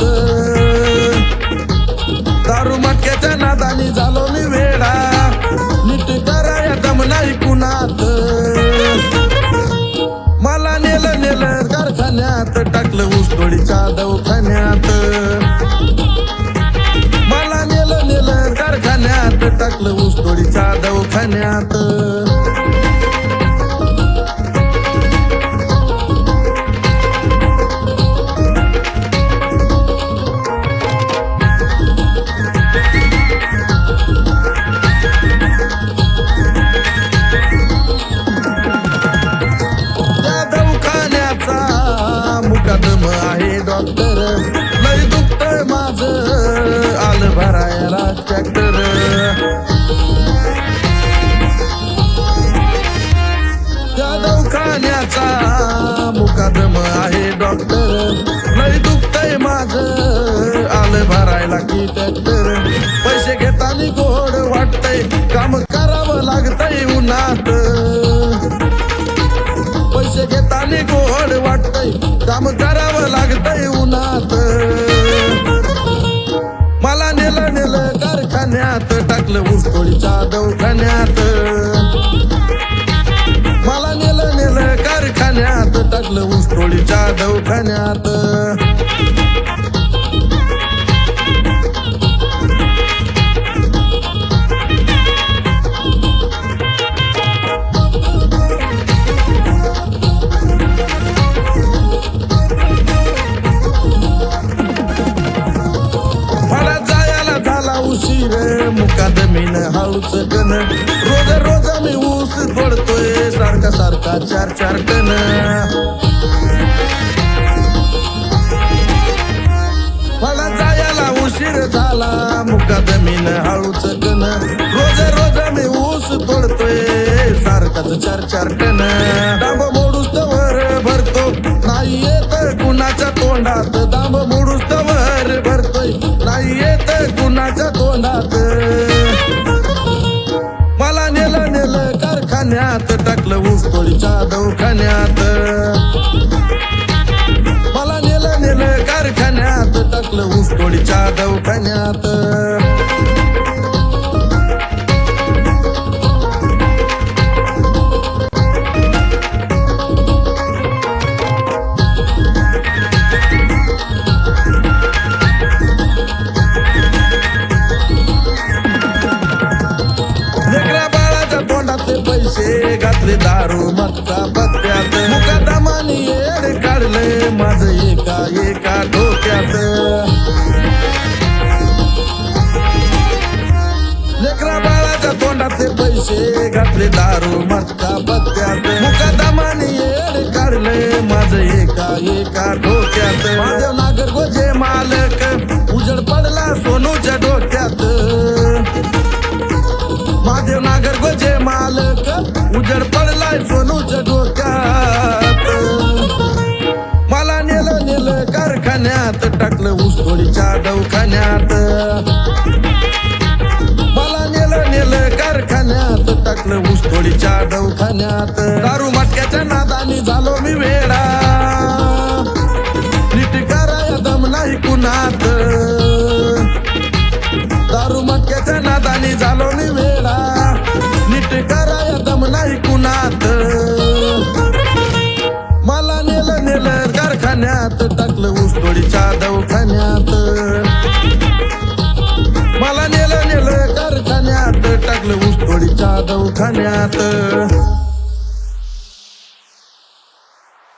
होत. दारू मटक्याच्या नादानी झालो मी वेळा नीट कराया दम नाही कुणात मला नेलं नेलं कारखान्यात टाकलं उसतोडीच्या दवखान्यात. मला नेलं नेलं कारखान्यात टाकलं उसतोडीच्या दवखान्यात. मुकादम आहे डॉक्टर लय दुखतय माझं. आलं भरायला ट्रॅक्टर त्या दवाखान्याचा मुकादम आहे डॉक्टर लय दुखतंय माझं. आलं भरायला की ट्रॅक्टर पैसे घेताना गोड वाटतंय. काम करावं लागतंय उन्हात. टाकलं ऊसतोडीच्या दवाखान्यात मला नेलं नेलं कारखान्यात टाकलं ऊसतोडीच्या दवाखान्यात हळूच गण रोज रोज आम्ही ऊस तोडतोय सारखा सारखा चार चार टन मला जायला उशीर झाला. मुकादमीन हाळूच गण रोज रोज आम्ही ऊस तोडतोय सारखाच चार चार टन पाण्यात टाकलं ऊसतोडीच्या दवखान्यात. मला नेलं नेलं कारखान्यात टाकलं ऊसतोडीच्या दवखान्यात. दारू मत्ता पत्त्यात. मुकादमानी येड काढले माझ एका एका डोक्यात. लेकरा बाळाच्या तोंडाचे पैसे घातले दारू मत्ता पत्त्यात. मुकादमानी येड काढले माझ एका एका डोक्यात. नेलं कारखान्यात टाकलं ऊसतोडीच्या दवखान्यात. मला नेलं नेलं कारखान्यात टाकलं ऊसतोडीच्या दवखान्यात. दारू मटक्याच्या नादानी झालो मी वेळा नीट कराया दम नाही कुणात. मला दवखान्यात